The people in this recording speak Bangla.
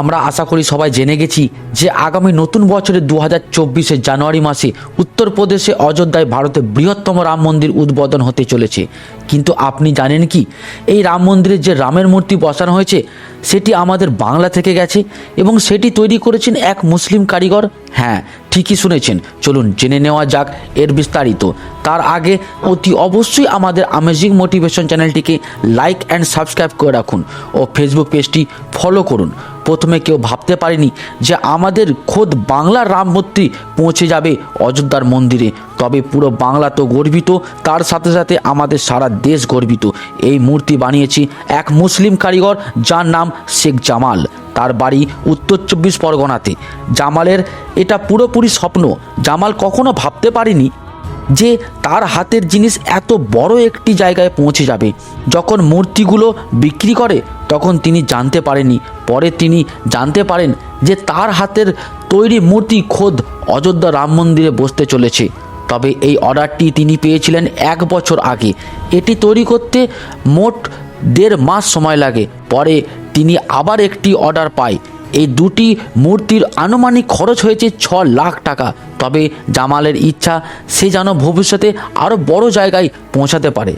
আমরা আশা করি সবাই জেনে গেছি যে আগামী নতুন বছরের দু হাজার চব্বিশে জানুয়ারি মাসে উত্তরপ্রদেশে অযোধ্যায় ভারতের বৃহত্তম রাম মন্দির উদ্বোধন হতে চলেছে। কিন্তু আপনি জানেন কি? এই রাম মন্দিরে যে রামের মূর্তি বসানো হয়েছে, সেটি আমাদের বাংলা থেকে গেছে এবং সেটি তৈরি করেছেন এক মুসলিম কারিগর। হ্যাঁ ঠিকই শুনেছেন। চলুন জেনে নেওয়া যাক এর বিস্তারিত। তার আগে অতি অবশ্যই আমাদের আমেজিং মোটিভেশন চ্যানেলটিকে লাইক অ্যান্ড সাবস্ক্রাইব করে রাখুন ও ফেসবুক পেজটি ফলো করুন। প্রথমে কেউ ভাবতে পারেনি যে আমাদের খোদ বাংলার রাম মূর্তি পৌঁছে যাবে অযোধ্যার মন্দিরে। তবে পুরো বাংলা তো গর্বিত, তার সাথে সাথে আমাদের সারা দেশ গর্বিত। এই মূর্তি বানিয়েছি এক মুসলিম কারিগর যার নাম শেখ জামাল। তার বাড়ি উত্তর চব্বিশ পরগনাতে। জামালের এটা পুরোপুরি স্বপ্ন। জামাল কখনো ভাবতে পারেনি যে তার হাতের জিনিস এত বড় একটি জায়গায় পৌঁছে যাবে। যখন মূর্তিগুলো বিক্রি করে তখন তিনি জানতে পারেনি পরে তিনি জানতে পারেন যে তার হাতের তৈরি মূর্তি খোদ অযোধ্যা রাম মন্দিরে বসতে চলেছে। তবে এই অর্ডারটি তিনি পেয়েছিলেন এক বছর আগে। এটি তৈরি করতে মোট দেড় মাস সময় লাগে। পরে তিনি আবার একটি অর্ডার পায়। এই দুটি মূর্তির আনুমানিক খরচ হয়েছে ছ লাখ টাকা। তবে জামালের ইচ্ছা সে যেন ভবিষ্যতে আরও বড় জায়গায় পৌঁছাতে পারে।